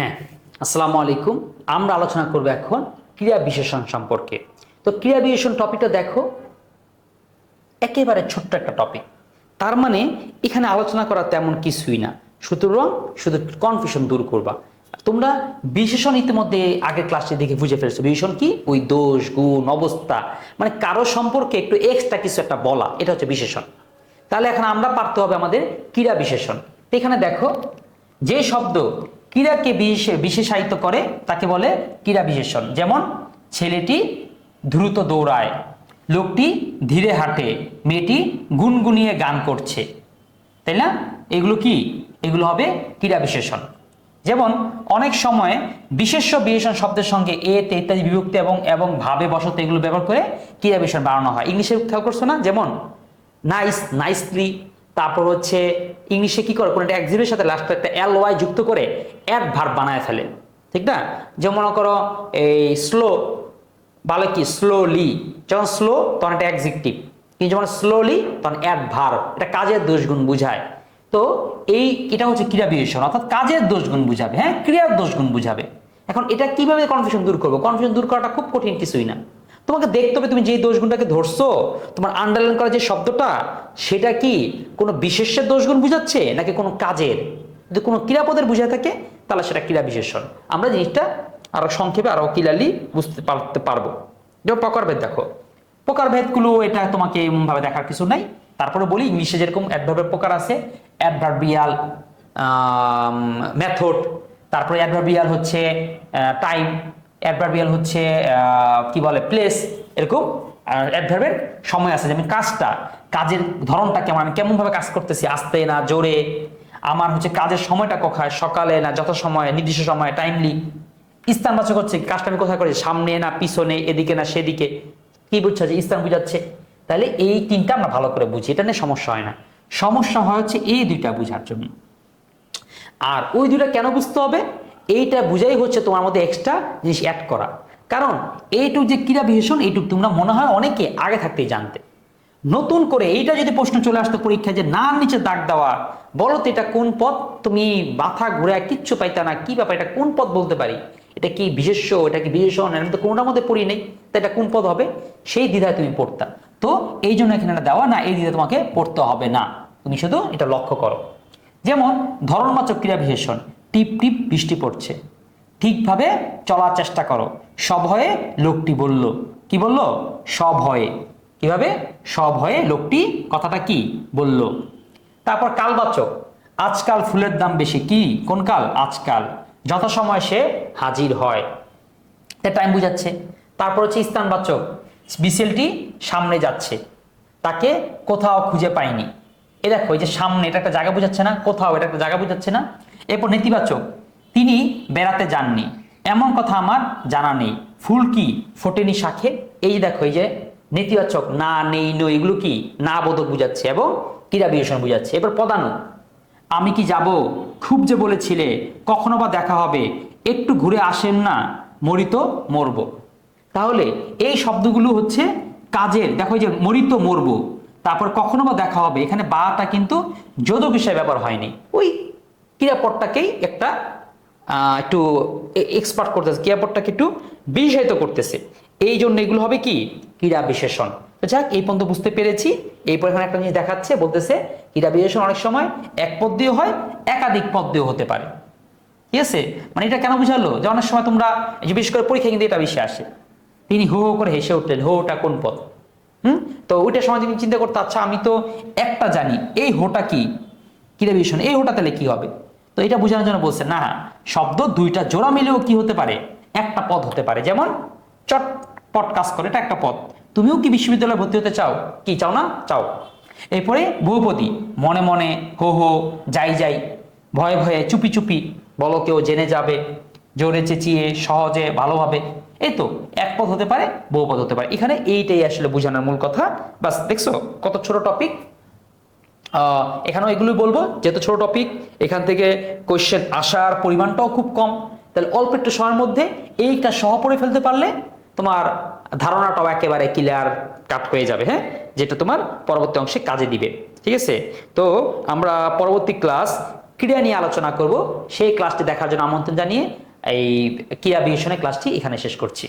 হ্যাঁ আসসালামু আলাইকুম। আমরা আলোচনা করব এখন ক্রিয়া বিশেষণ সম্পর্কে। তো ক্রিয়া বিশেষণ টপিকটা দেখো, একেবারে ছোট্ট একটা টপিক। তার মানে এখানে আলোচনা করা তেমন কিছুই না। সুতরাং শুধু কনফিউশন দূর করবা। তোমরা বিশেষণ ইতিমধ্যে আগের ক্লাসে দেখে বুঝে ফেলছো। বিশেষণ কি? ওই দোষ, গুণ, অবস্থা। মানে কারও সম্পর্কে একটু এক্সট্রা কিছু একটা বলা, এটা হচ্ছে বিশেষণ। তাহলে এখন আমরা পারতে হবে আমাদের ক্রীড়া বিশেষণ। এখানে দেখো, যে শব্দ ক্রীড়াকে বিশেষ- বিশেষায়িত করে, তাকে বলে ক্রীড়া বিশেষণ। যেমন, ছেলেটি দ্রুত দৌড়ায়, লোকটি ধীরে হাঁটে, মেয়েটি গুনগুনিয়ে গান করছে। তাই না? এগুলো কি? এগুলো হবে ক্রীড়া বিশেষণ। যেমন, অনেক সময় বিশেষ্য বিশেষণ শব্দের সঙ্গে এ, তে ইত্যাদি বিভক্তি এবং এবং ভাবে বসত এগুলো ব্যবহার করে ক্রীড়া বিশেষণ বানানো হয়। ইংলিশে খেয়াল করছ না? যেমন, নাইস, নাইসলি তারপর হচ্ছে ইংলিশে কি করে? কোনো একটা এক্সিবির সাথে লাস্টে একটা এল ওয়াই যুক্ত করে এক ভার বানায় ফেলে। ঠিক না? যেমন মনে করো, এই স্লো ভালো কি? স্লোলি যখন স্লো তখন একটা অ্যাডজেক্টিভ কিন্তু যখন স্লোলি তখন অ্যাড ভার এটা কাজের দোষগুণ বুঝায়। তো এই, এটা হচ্ছে ক্রিয়া বিশেষণ অর্থাৎ কাজের দোষগুণ বুঝাবে। হ্যাঁ? ক্রিয়ার দোষগুণ বুঝাবে। এখন এটা কীভাবে কনফিউশন দূর করব? কনফিউশন দূর করাটা খুব কঠিন কিছুই না। তোমাকে দেখতে হবে তুমি যে দোষগুণটাকে ধরছো, তোমার আন্ডারলাইন করা যে শব্দটা, সেটা কি কোনো বিশেষের দোষগুণ বুঝাচ্ছে নাকি কোনো কাজের? যদি কোনো ক্রিয়াপদের বুঝায় থাকে, তাহলে সেটা ক্রিয়া বিশেষণ। আমরা জিনিসটা আরও সংক্ষেপে আরও ক্লিয়ারলি বুঝতে পারতে পারব। যেমন প্রকারভেদ দেখো। প্রকারভেদগুলো, এটা তোমাকে এমনভাবে দেখার কিছু নাই। তারপরে বলি, ইংলিশে যেরকম অ্যাডভার্বের প্রকার আছে অ্যাডভার্বিয়াল মেথড তারপরে অ্যাডভার্বিয়াল হচ্ছে টাইম অ্যাডভার্বিয়াল হচ্ছে কি বলে প্লেস এরকম অ্যাডভার্বের সময় আছে, যেমন কাজটা, কাজের ধরনটা কেমন আমি কেমন ভাবে কাজ করতেছি, আস্তে না, জোরে, আমার হচ্ছে কাজের সময়টা কোথায়, সকালে না, যত সময়, নির্দিষ্ট সময় টাইমলি স্থানবাচক হচ্ছে কাজটা আমি কোথায় করি, সামনে না, পিছনে, এদিকে না, সেদিকে, কি বুঝছ যে স্থান বুঝাচ্ছে? তাহলে এই তিনটা আমরা ভালো করে বুঝি, এটা নিয়ে সমস্যা হয় না। সমস্যা হয় হচ্ছে এই দুইটা বুঝার জন্য। আর ওই দুইটা কেন বুঝতে হবে? এইটা বুঝাই হচ্ছে তোমার মধ্যে এক্সট্রা জিনিস অ্যাড করা। কারণ এইটুক যে ক্রীড়া বিশেষণ এইটুক তোমরা মনে হয় অনেকে আগে থাকতেই জানতে। নতুন করে এইটা যদি প্রশ্ন চলে আসতো পরীক্ষায় যে, না, নিচে দাগ দেওয়া। বলো তো এটা কোন পদ তুমি মাথা ঘুরে কিচ্ছু পাইতা না, কি ব্যাপার? এটা কোন পদ বলতে পারি? এটা কি বিশেষ্য? এটা কি বিশেষণ আমি তো কোনটার মধ্যে পড়ি নেই? তো এটা কোন পদ হবে? সেই দ্বিধায় তুমি পড়তা। তো এই জন্য এখানে দেওয়া না, এই দ্বিধা তোমাকে পড়তে হবে না। তুমি শুধু এটা লক্ষ্য করো। যেমন ধরনবাচক ক্রিয়া বিশেষণ। টিপ টিপ বৃষ্টি পড়ছে। ঠিকভাবে চলার চেষ্টা করো। সভয়ে লোকটি বলল, কি বলল? সভয়ে কীভাবে? সভয়ে লোকটি কথাটা কি? বলল, তারপর কালবাচক, আজকাল ফুলের দাম বেশি কি? কোন কাল? আজকাল। যথাসময় সে হাজির হয়। টাইম বুঝাচ্ছে। তারপর হচ্ছে স্থানবাচক বিসেলটি সামনে যাচ্ছে। তাকে কোথাও খুঁজে পায়নি। এ দেখো, এই যে সামনে, এটা একটা জায়গা বুঝাচ্ছে না? কোথাও, এটা একটা জায়গা বুঝাচ্ছে না? এরপর নেতিবাচক। তিনি বেড়াতে যাননি। এমন কথা আমার জানা নেই। ফুল কি ফোটেনি শাখে? এই দেখো, এই যে নেতিবাচক, না, নেই নই এগুলো কি? না বোধক বুঝাচ্ছে এবং ক্রীড়া বিশেষণ বুঝাচ্ছে। এরপর পদানুক আমি কি যাব? খুব যে বলেছিলে, কখনো বা দেখা হবে। একটু ঘুরে আসেন না মরিত মরব। তাহলে এই শব্দগুলো হচ্ছে কাজের। দেখো যে মরিত মরব। তারপর কখনো বা দেখা হবে। এখানে বাটা কিন্তু যোদক হিসেবে ব্যবহার হয়নি। ওই ক্রিয়াপদটাকেই একটা একটু এক্সপার্ট করতেছে, ক্রিয়াপদটাকে একটু বিশেষায়িত করতেছে। এই জন্য এগুলো হবে কি? ক্রীড়া বিশেষণ। যাক, এই পর্যন্ত বুঝতে পেরেছি। এরপর এখানে একটা জিনিস দেখাচ্ছে, বলতেছে, ক্রীড়া বিশেষণ অনেক সময় এক পদ দিয়েও হয়, একাধিক পদ দিয়েও হতে পারে। ঠিক আছে? মানে এটা কেন বুঝালো? যে অনেক সময় তোমরা বিশেষ করে পরীক্ষা কিন্তু এটা বেশি আসে। তিনি হো হো করে হেসে উঠলেন, হো ওটা কোন পদ? হুম? তো ওইটার সময় তিনি চিন্তা করতে আচ্ছা আমি তো একটা জানি, এই হোটা কি? ক্রীড়া বিশেষণ, এই হোটা তাহলে কি হবে? তো এটা বোঝানোর জন্য বলছে, না, শব্দ দুইটা জোড়া মিলেও কি হতে পারে? একটা পদ হতে পারে। যেমন চটপট কাজ করে, এটা একটা পদ। তুমিও কি বিশ্ববিদ্যালয়ে ভর্তি হতে চাও? কি চাও না? চাও। এরপরে বহুপতি মনে মনে, হো হো, যাই যাই, ভয়ে ভয়ে, চুপি চুপি, বলো কেউ জেনে যাবে, জোরে চেঁচিয়ে, সহজে, ভালোভাবে। এই তো, এক পদ হতে পারে বহু পদ হতে পারে। এখানে এইটাই আসলে বোঝানোর মূল কথা। বাস, দেখছ কত ছোট টপিক এখানেও এগুলোই বলব। যেহেতু ছোট টপিক এখান থেকে কোয়েশ্চেন আসার পরিমাণটাও খুব কম। তাহলে অল্প একটু সময়ের মধ্যে এইটা সহ পড়ে ফেলতে পারলে তোমার ধারণাটাও একেবারে ক্লিয়ার কাট হয়ে যাবে হ্যাঁ? যেটা তোমার পরবর্তী অংশে কাজে দিবে, ঠিক আছে? তো আমরা পরবর্তী ক্লাস ক্রিয়া নিয়ে আলোচনা করব। সেই ক্লাসটি দেখার জন্য আমন্ত্রণ জানিয়ে এই ক্রিয়া বিশেষণের ক্লাসটি এখানে শেষ করছি।